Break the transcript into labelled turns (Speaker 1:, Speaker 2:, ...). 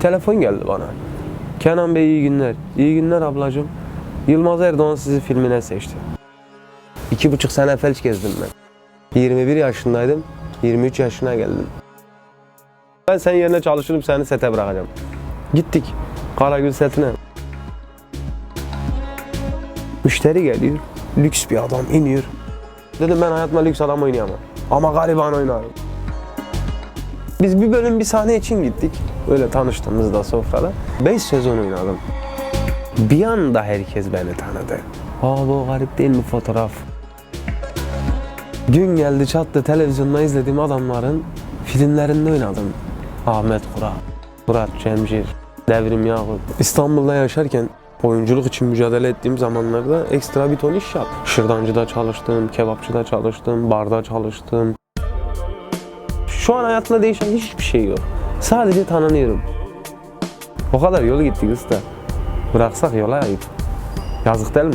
Speaker 1: telefon geldi bana. Kenan Bey iyi günler. İyi günler ablacığım. Yılmaz Erdoğan sizi filmine seçti. İki buçuk sene felç gezdim ben. 21 yaşındaydım. 23 yaşına geldim. Ben senin yerine çalışırım seni sete bırakacağım. Gittik. Karagül setine. Müşteri geliyor. Lüks bir adam iniyor. Dedim ben hayatımda lüks adam oynayamam. Ama gariban oynarım. Biz bir bölüm bir sahne için gittik. Öyle tanıştığımızda sofrada. 5 sezon oynadım. Bir anda herkes beni tanıdı. Aa bu garip değil mi fotoğraf? Gün geldi çattı televizyonda izlediğim adamların filmlerinde oynadım. Ahmet Kural, Murat Cemcir, Devrim Yakup. İstanbul'da yaşarken oyunculuk için mücadele ettiğim zamanlarda ekstra bir ton iş yap. Şırdancıda çalıştım, kebapçıda çalıştım, barda çalıştım. Şu an hayatımda değişen hiçbir şey yok. Sadece tanınıyorum. O kadar yolu gittik usta. Bıraksak yola ayıp. Yazık değil mi?